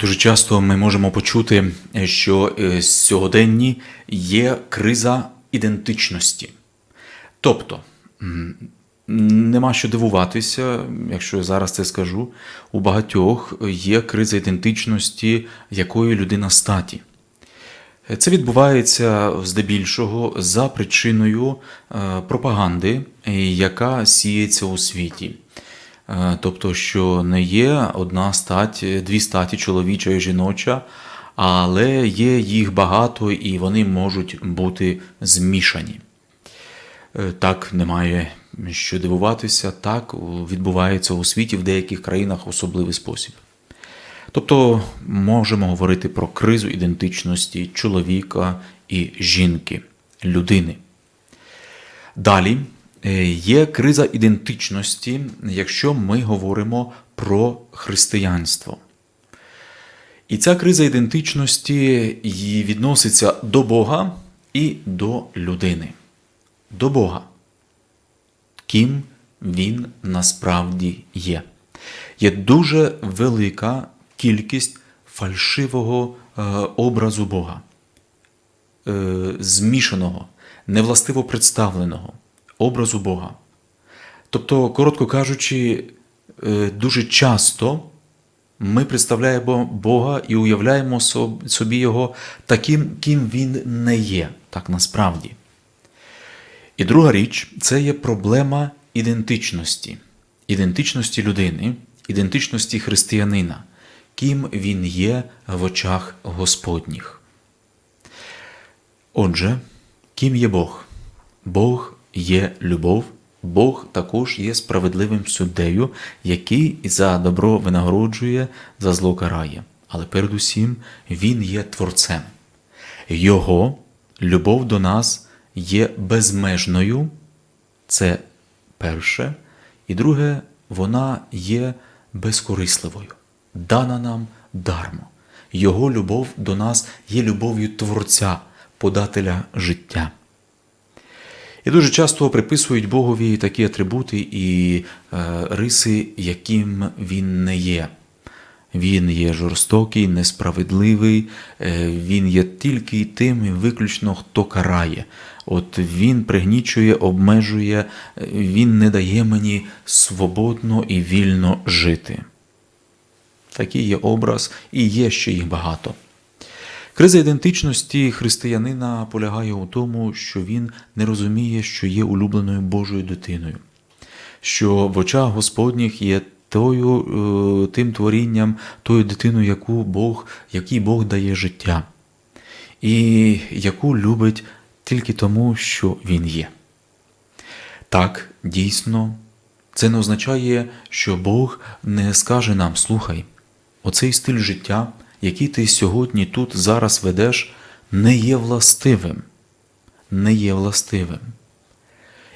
Дуже часто ми можемо почути, що е, сьогоденні є криза ідентичності. Тобто, нема що дивуватися, якщо я зараз це скажу, у багатьох є криза ідентичності, якої людина статі. Це відбувається здебільшого за причиною е, пропаганди, е, яка сіється у світі. Е, Тобто, що не є одна стать, дві статі чоловіча і жіноча, але є їх багато і вони можуть бути змішані. Е, Так, немає що дивуватися, так відбувається у світі в деяких країнах особливий спосіб. Тобто можемо говорити про кризу ідентичності чоловіка і жінки, людини. Далі є криза ідентичності, якщо ми говоримо про християнство. І ця криза ідентичності відноситься до Бога і до людини. До Бога. Ким він насправді є. Є дуже велика кількість фальшивого е, образу Бога, е, змішаного, невластиво представленого образу Бога. Тобто, коротко кажучи, е, дуже часто ми представляємо Бога і уявляємо собі Його таким, ким Він не є, так насправді. І друга річ це є проблема ідентичності, ідентичності людини, ідентичності християнина, ким він є в очах Господніх. Отже, ким є Бог? Бог є любов, Бог також є справедливим суддею, який за добро винагороджує, за зло карає. Але передусім Він є Творцем. Його любов до нас є безмежною, це перше, і друге, вона є безкорисливою, дана нам дармо. Його любов до нас є любов'ю Творця, подателя життя. І дуже часто приписують Богові такі атрибути і е, риси, яким він не є. Він є жорстокий, несправедливий, е, він є тільки тим і виключно, хто карає. От він пригнічує, обмежує, він не дає мені свободно і вільно жити. Такий є образ, і є ще їх багато. Криза ідентичності християнина полягає у тому, що він не розуміє, що є улюбленою Божою дитиною, що в очах Господніх є тою, е, тим творінням, тою дитиною, яку Бог, якій Бог дає життя, і яку любить тільки тому, що Він є. Так, дійсно, це не означає, що Бог не скаже нам: слухай, оцей стиль життя, який ти сьогодні тут зараз ведеш, не є властивим. Не є властивим.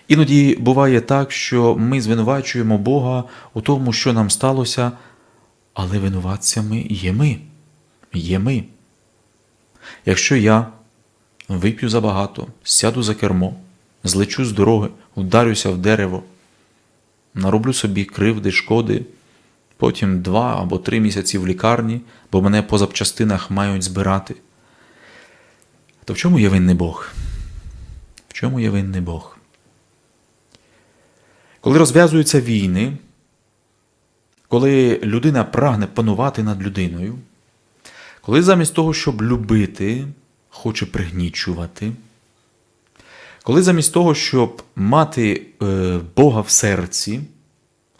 Іноді буває так, що ми звинувачуємо Бога у тому, що нам сталося, але винуватцями є ми. Є ми. Якщо я вип'ю забагато, сяду за кермо, злечу з дороги, вдарюся в дерево, нароблю собі кривди, шкоди, потім два або три місяці в лікарні, бо мене по запчастинах мають збирати. То в чому є винний Бог? В чому є винний Бог? Коли розв'язуються війни, коли людина прагне панувати над людиною, коли замість того, щоб любити, хоче пригнічувати, коли замість того, щоб мати е, Бога в серці,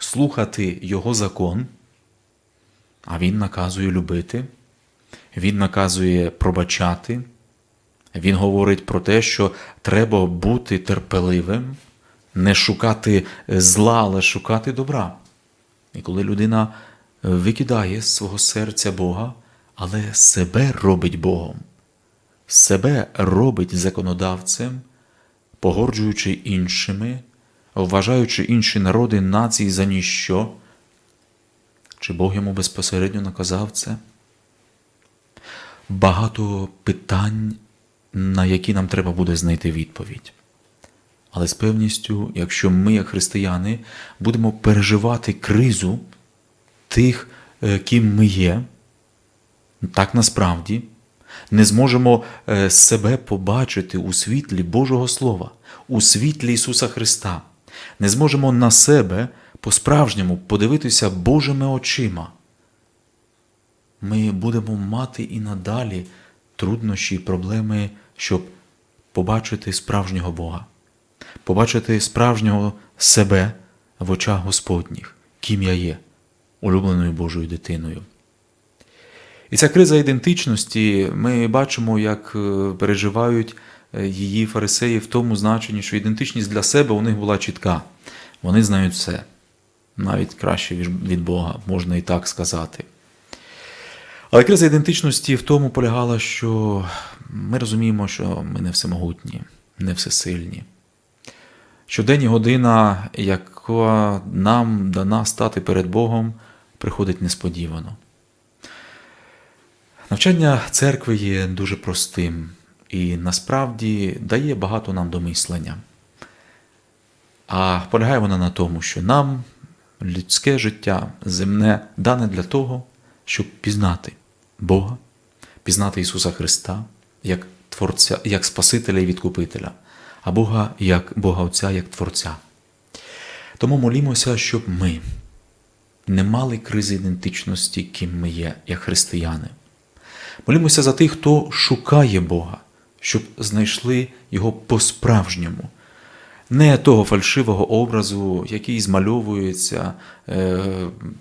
слухати Його закон, а Він наказує любити, Він наказує пробачати, Він говорить про те, що треба бути терпеливим, не шукати зла, але шукати добра. І коли людина викидає з свого серця Бога, але себе робить Богом, себе робить законодавцем, погорджуючи іншими, вважаючи інші народи нації за ніщо, чи Бог йому безпосередньо наказав це? Багато питань, на які нам треба буде знайти відповідь. Але з певністю, якщо ми, як християни, будемо переживати кризу тих, е, ким ми є, так насправді не зможемо е, себе побачити у світлі Божого Слова, у світлі Ісуса Христа, не зможемо на себе по-справжньому подивитися Божими очима. Ми будемо мати і надалі труднощі і проблеми, щоб побачити справжнього Бога, побачити справжнього себе в очах Господніх, ким я є, улюбленою Божою дитиною. І ця криза ідентичності, ми бачимо, як е, переживають її фарисеї в тому значенні, що ідентичність для себе у них була чітка. Вони знають все, навіть краще від Бога, можна і так сказати. Але криза ідентичності в тому полягала, що ми розуміємо, що ми не всемогутні, не всесильні. Що день і година, яка нам дана стати перед Богом, приходить несподівано. Навчання церкви є дуже простим і насправді дає багато нам до мислення. А полягає вона на тому, що нам людське життя земне дане для того, щоб пізнати Бога, пізнати Ісуса Христа як Творця, як Спасителя і Відкупителя, а Бога як Бога Отця, як Творця. Тому молімося, щоб ми не мали кризи ідентичності, ким ми є, як християни. Молімося за тих, хто шукає Бога, щоб знайшли Його по-справжньому, не того фальшивого образу, який змальовується е,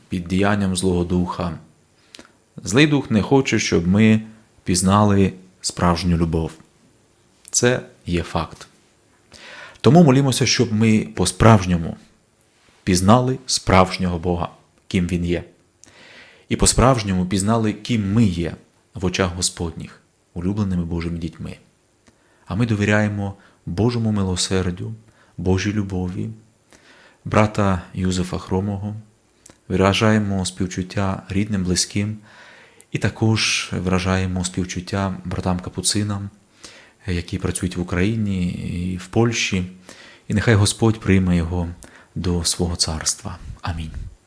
під діянням Злого Духа. Злий Дух не хоче, щоб ми пізнали справжню любов. Це є факт. Тому молімося, щоб ми по-справжньому пізнали справжнього Бога, ким Він є, і по-справжньому пізнали, ким ми є в очах Господніх, улюбленими Божими дітьми. А ми довіряємо Божому милосердю, Божій любові, брата Юзефа Хромого, виражаємо співчуття рідним, близьким, і також виражаємо співчуття братам капуцинам, які працюють в Україні і в Польщі, і нехай Господь прийме його до свого царства. Амінь.